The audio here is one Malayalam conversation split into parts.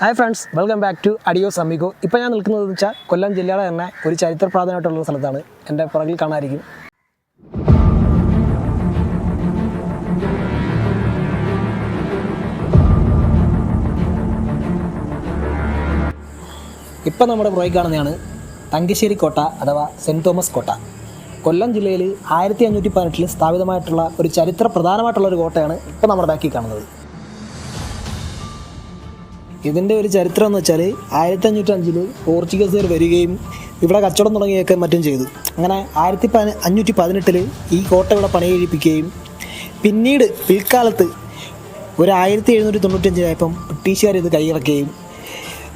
Hi friends welcome back to അഡിയോ സമീകോ ഇപ്പോൾ ഞാൻ നിൽക്കുന്നത് വെച്ചാൽ കൊല്ലം ജില്ലയുടെ തന്നെ ഒരു ചരിത്ര പ്രാധാന്യമായിട്ടുള്ള സ്ഥലത്താണ്. എന്റെ പുറകിൽ കാണാതിരിക്കും ഇപ്പം നമ്മുടെ പുറകിൽ കാണുന്നതാണ് തങ്കശ്ശേരി കോട്ട അഥവാ സെന്റ് തോമസ് കോട്ട. കൊല്ലം ജില്ലയിൽ ആയിരത്തി അഞ്ഞൂറ്റി പതിനെട്ടിൽ സ്ഥാപിതമായിട്ടുള്ള ഒരു ചരിത്ര പ്രധാനമായിട്ടുള്ള ഒരു കോട്ടയാണ് ഇപ്പോൾ നമ്മുടെ ബാക്കിൽ കാണുന്നത്. ഇതിന്റെ ഒരു ചരിത്രം എന്ന് വെച്ചാൽ ആയിരത്തി അഞ്ഞൂറ്റി അഞ്ചിൽ പോർച്ചുഗീസുകാർ വരികയും ഇവിടെ കച്ചവടം തുടങ്ങുകയൊക്കെ മറ്റും ചെയ്തു. അങ്ങനെ ആയിരത്തി പതി അഞ്ഞൂറ്റി പതിനെട്ടിൽ ഈ കോട്ട ഇവിടെ പണിയെഴുപ്പിക്കുകയും പിന്നീട് പിൽക്കാലത്ത് ഒരു ആയിരത്തി എഴുന്നൂറ്റി തൊണ്ണൂറ്റഞ്ചിലായപ്പം ബ്രിട്ടീഷുകാർ ഇത് കൈയിറക്കുകയും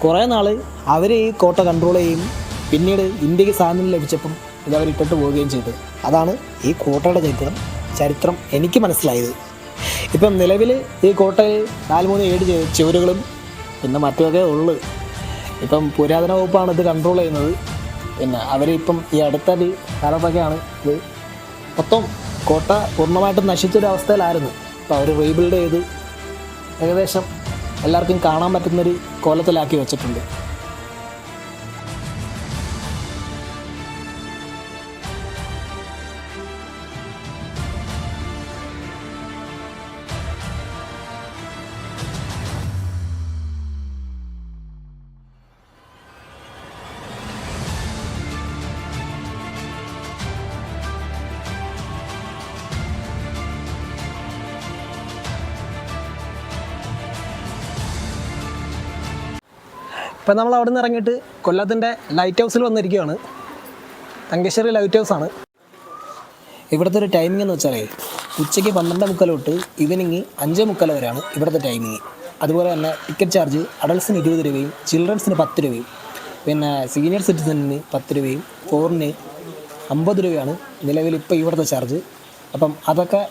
കുറേ നാൾ അവർ ഈ കോട്ട കൺട്രോൾ ചെയ്യും പിന്നീട് ഇന്ത്യയ്ക്ക് സ്വാതന്ത്ര്യം ലഭിച്ചപ്പം ഇത് അവർ ഇട്ടിട്ട് പോവുകയും ചെയ്തു. അതാണ് ഈ കോട്ടയുടെ ചരിത്രം ചരിത്രം എനിക്ക് മനസ്സിലായത്. ഇപ്പം നിലവിൽ ഈ കോട്ടയിൽ നാല് മൂന്ന് ഏഴ് ചുവരുകളും പിന്നെ മറ്റൊക്കെ ഉള്ളു. ഇപ്പം പുരാതന വകുപ്പാണ് ഇത് കൺട്രോൾ ചെയ്യുന്നത്. പിന്നെ അവരിപ്പം ഈ അടുത്ത കാലത്തൊക്കെയാണ് ഇത് മൊത്തം കോട്ട പൂർണമായിട്ടും നശിച്ചൊരവസ്ഥയിലായിരുന്നു. അപ്പോൾ അവർ റീബിൽഡ് ചെയ്ത് ഏകദേശം എല്ലാവർക്കും കാണാൻ പറ്റുന്നൊരു കോലത്തിലാക്കി വെച്ചിട്ടുണ്ട്. ഇപ്പം നമ്മൾ അവിടെ നിന്ന് ഇറങ്ങിയിട്ട് കൊല്ലത്തിന്റെ ലൈറ്റ് ഹൗസിൽ വന്നിരിക്കുകയാണ്. തങ്കശ്ശേരി ലൈറ്റ് ഹൗസ് ആണ്. ഇവിടുത്തെ ഒരു ടൈമിംഗ് എന്ന് വെച്ചാൽ ഉച്ചയ്ക്ക് പന്ത്രണ്ട് മുക്കാൽ തൊട്ട് ഈവനിങ് അഞ്ച് മുക്കാൽ വരെയാണ് ഇവിടുത്തെ ടൈമിങ് അതുപോലെ തന്നെ ടിക്കറ്റ് ചാർജ് അഡൾട്സിന് ഇരുപത് രൂപയും ചിൽഡ്രൻസിന് പത്ത് രൂപയും പിന്നെ സീനിയർ സിറ്റിസണിന് പത്ത് രൂപയും ഫോറിന് അമ്പത് രൂപയാണ് നിലവിൽ ഇപ്പോൾ ഇവിടുത്തെ ചാർജ് അപ്പം അതൊക്കെ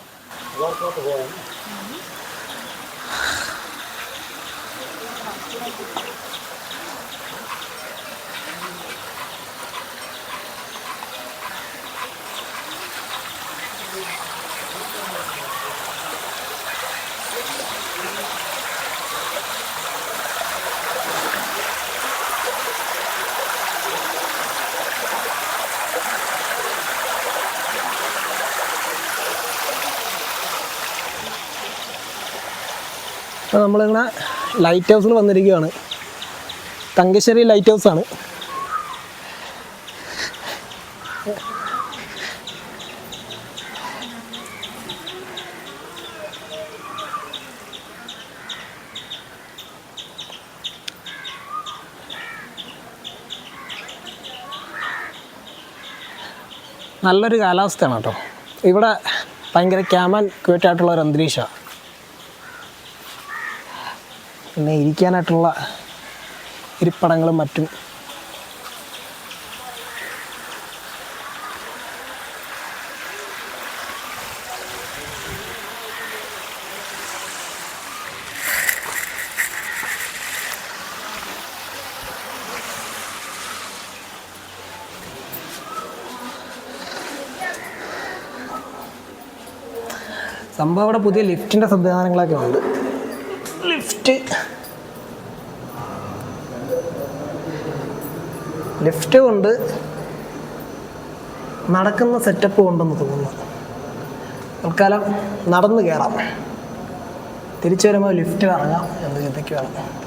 അപ്പോൾ നമ്മളിങ്ങനെ ലൈറ്റ് ഹൗസിൽ വന്നിരിക്കുകയാണ്. തങ്കശ്ശേരി ലൈറ്റ് ഹൗസ് ആണ്. നല്ലൊരു കാലാവസ്ഥയാണ് കേട്ടോ. ഇവിടെ ഭയങ്കര ക്യാമൻ ക്യൂറ്റായിട്ടുള്ള ഒരു അന്തരീക്ഷമാണ്. പിന്നെ ഇരിക്കാനായിട്ടുള്ള ഇരിപ്പടങ്ങളും മറ്റും. സംഭവം അവിടെ പുതിയ ലിഫ്റ്റിന്റെ സംവിധാനങ്ങളൊക്കെ ഉണ്ട്. ലിഫ്റ്റ്. ലിഫ്റ്റ് കൊണ്ട് നടക്കുന്ന സെറ്റപ്പ് കൊണ്ടെന്ന് തോന്നുന്നു. തൽക്കാലം നടന്ന് കയറാം തിരിച്ചു വരുമ്പോൾ ലിഫ്റ്റ് ഇറങ്ങാം എന്ന് ചിന്തിക്കുകയാണ്.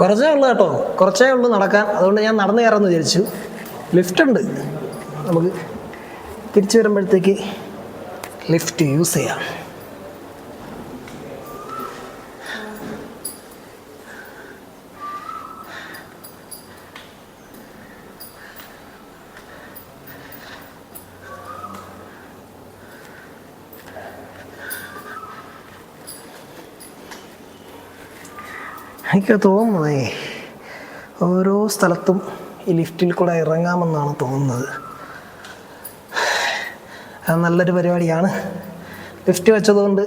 കുറച്ചേ ഉള്ളൂ കേട്ടോ. കുറച്ചേ ഉള്ളൂ നടക്കാൻ. അതുകൊണ്ട് ഞാൻ നടന്നു കയറാമെന്ന് വിചാരിച്ചു. ലിഫ്റ്റ് ഉണ്ട്. നമുക്ക് തിരിച്ചു വരുമ്പോഴത്തേക്ക് ലിഫ്റ്റ് യൂസ് ചെയ്യാം. എനിക്ക് തോന്നുന്നേ ഓരോ സ്ഥലത്തും ഈ ലിഫ്റ്റിൽ കൂടെ ഇറങ്ങാമെന്നാണ് തോന്നുന്നത്. അത് നല്ലൊരു പരിപാടിയാണ്. ലിഫ്റ്റ് വെച്ചതുകൊണ്ട്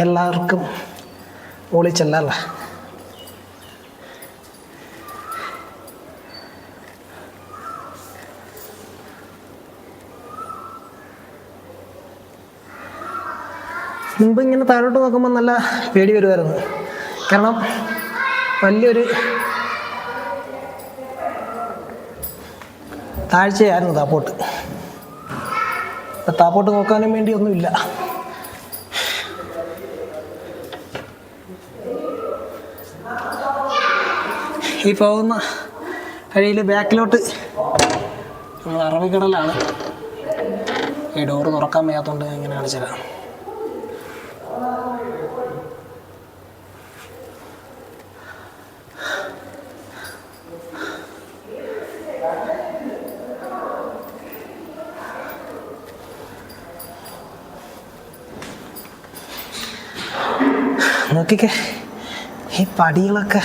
എല്ലാവർക്കും മുകളിൽ മുമ്പ് ഇങ്ങനെ താഴോട്ട് നോക്കുമ്പോൾ നല്ല പേടി വരുമായിരുന്നു കാരണം വലിയൊരു താഴ്ചയായിരുന്നു താപ്പോട്ട്. താപ്പോട്ട് നോക്കാനും വേണ്ടി ഒന്നുമില്ല ഈ പോകുന്ന വഴിയിൽ ബാക്കിലോട്ട് നമ്മൾ അറബിക്കടലാണ്. ഈ ഡോറ് തുറക്കാൻ വയ്യാത്തതുകൊണ്ട് ഇങ്ങനെ കാണിച്ചുതരാം നോക്കിക്കേ. ഈ പടികളൊക്കെ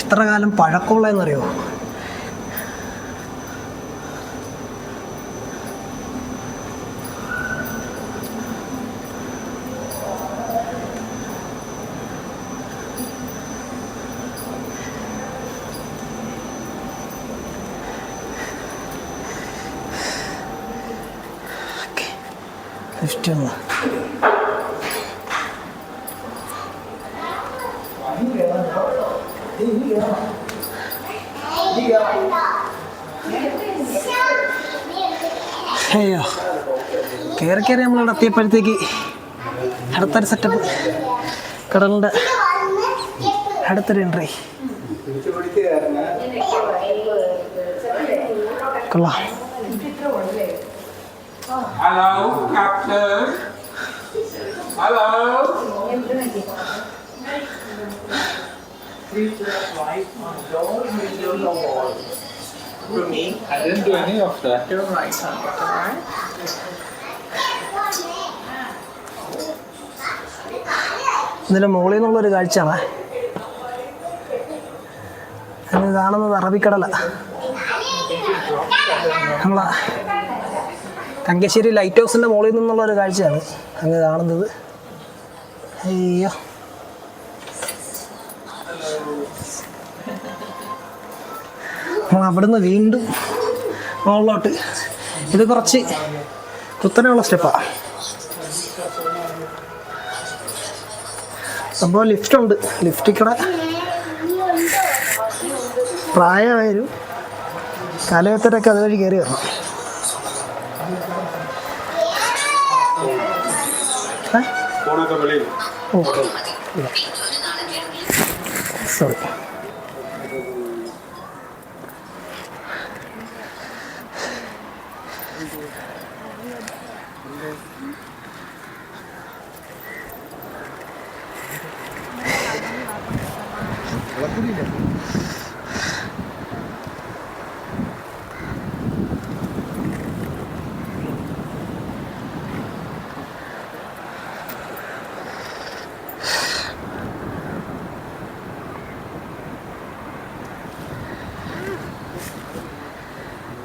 എത്ര കാലം പഴക്കമുള്ളതെന്നറിയോ? ലിഫ്റ്റ് ഒന്ന് അയ്യോ കയറി കയറി നമ്മളിവിടെ എത്തിയപ്പോഴത്തേക്ക് അടുത്തൊരു സെറ്റപ്പ് കടലിന്റെ അടുത്തൊരു എൻട്രി കൊള്ളാം Hello, Captain. Hello. For me, I didn't do any of that. You're right, ഇതിന്റെ മുകളിൽ നിന്നുള്ളൊരു കാഴ്ചയാണ്. അതിന് കാണുന്നത് അറബിക്കടല. നമ്മളെ തങ്കശ്ശേരി ലൈറ്റ് ഹൗസിന്റെ മുകളിൽ നിന്നുള്ള ഒരു കാഴ്ചയാണ് അങ്ങ് കാണുന്നത്. അയ്യോ. നമ്മൾ അവിടുന്ന് വീണ്ടും മുകളിലോട്ട്. ഇത് കുറച്ച് കുത്തനെയുള്ള സ്റ്റെപ്പാണ് സംഭവം ലിഫ്റ്റ് ഉണ്ട് ലിഫ്റ്റിൽ കൂടെ പ്രായമായൊരു കാലഘട്ടത്തിലൊക്കെ അതുവഴി കയറി വരണം. സോറി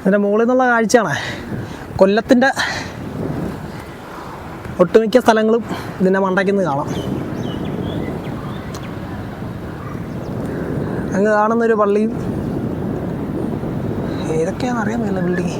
ഇതിന്റെ മുകളിൽ നിന്നുള്ള കാഴ്ചയാണ്. കൊല്ലത്തിന്റെ ഒട്ടുമിക്ക സ്ഥലങ്ങളും ഇതിനെ മണ്ടയ്ക്കുന്നത് കാണാം. അങ്ങ് കാണുന്നൊരു പള്ളിയും ഏതൊക്കെയാണെന്ന് അറിയാൻ പറ്റില്ല ബിൽഡിങ്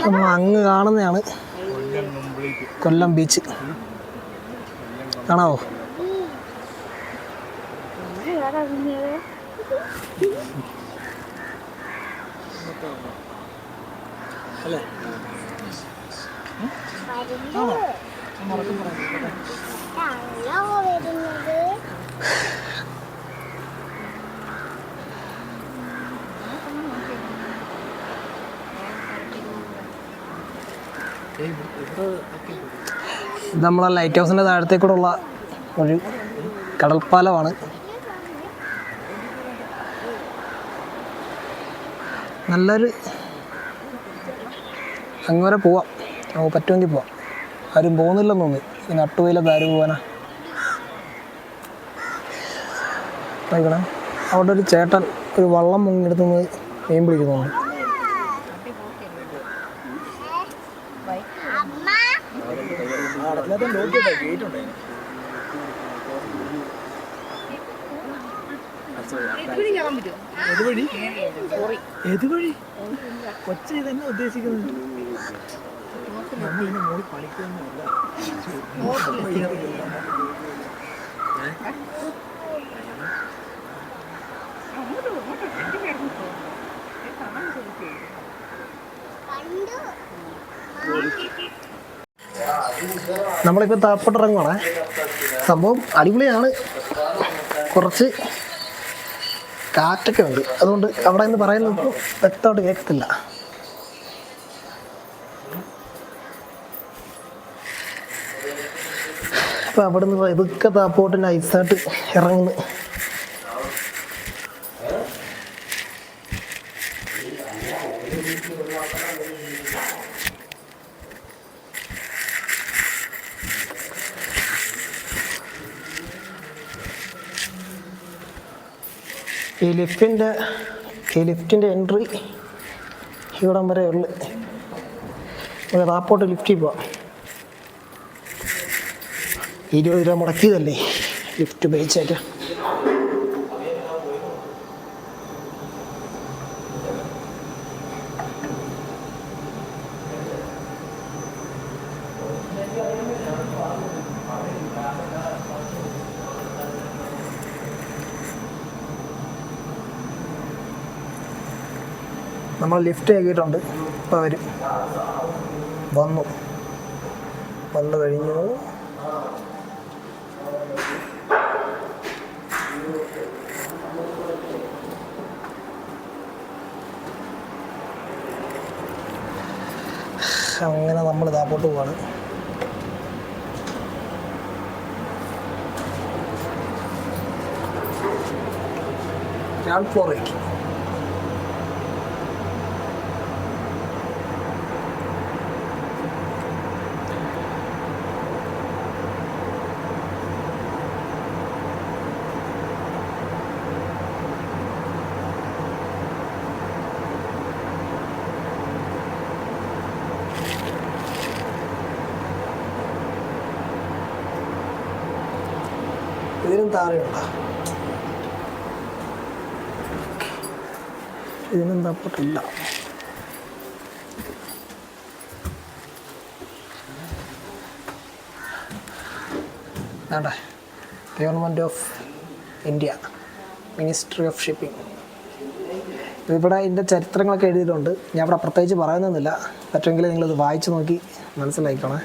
നമ്മൾ അങ്ങ് കാണുന്നതാണ് കൊല്ലം ബീച്ച്. കാണാവോ? അല്ലേ? വരുന്നത് ഇത് നമ്മളെ ലൈറ്റ് ഹൗസിന്റെ താഴത്തേക്കൂടുള്ള ഒരു കടൽപ്പാലമാണ്. നല്ലൊരു അങ്ങ് വരെ പോവാം. പറ്റുമെങ്കിൽ പോവാം. ആരും പോകുന്നില്ലെന്ന് തോന്നി ഈ നട്ടുവയിലൊക്കെ ആരും പോകാനാ ആയിക്കോട്ടെ അവിടെ ഒരു ചേട്ടൻ ഒരു വള്ളം മുങ്ങിയെടുത്തുനിന്ന് മീൻ പിടിക്കുന്നുണ്ട് ഏത് വഴി? കൊച്ച ഇതന്നെ ഉദ്ദേശിക്കുന്നത്? നമ്മളിപ്പോൾ താപ്പോട്ടിറങ്ങുവാണേ. സംഭവം അടിപൊളിയാണ്. കുറച്ച് കാറ്റൊക്കെ ഉണ്ട്. അതുകൊണ്ട് അവിടെ നിന്ന് പറയുന്നത് വ്യക്തമായിട്ട് കേൾക്കത്തില്ല. ഇപ്പം അവിടെ നിന്ന് ഇതൊക്കെ താപ്പോട്ട് നൈസായിട്ട് ഇറങ്ങുന്നു. ഈ ലിഫ്റ്റിന്റെ ഈ ലിഫ്റ്റിന്റെ എൻട്രി ഇവിടം വരെ ഉള്ളു. താപ്പോട്ട് ലിഫ്റ്റിൽ പോവാം. ഇരുപത് രൂപ മുടക്കിയതല്ലേ? ലിഫ്റ്റ് ഉപയോഗിച്ചേക്കാം. നമ്മൾ ലിഫ്റ്റ് ആക്കിയിട്ടുണ്ട് ഇപ്പോൾ വരും വന്നു. വന്നു കഴിഞ്ഞു. അങ്ങനെ നമ്മൾ താപ്പോട്ട് പോവാണ്. ഗ്രൗണ്ട് ഫ്ലോറിലേക്ക് ഇതിനും താഴെയുണ്ടോ ഇതിനും തപ്പിട്ടില്ല വേണ്ടേ. Government of India ministry of shipping ഇവിടെ ഇതിന്റെ ചരിത്രങ്ങളൊക്കെ എഴുതിയിട്ടുണ്ട്. ഞാൻ ഇവിടെ പ്രത്യേകിച്ച് പറയുന്നൊന്നുമില്ല. പറ്റുമെങ്കിൽ നിങ്ങളിത് വായിച്ചു നോക്കി മനസ്സിലാക്കണേ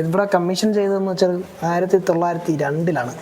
ഇവിടെ കമ്മീഷൻ ചെയ്തതെന്ന് വെച്ചാൽ ആയിരത്തി തൊള്ളായിരത്തി രണ്ടിലാണ്.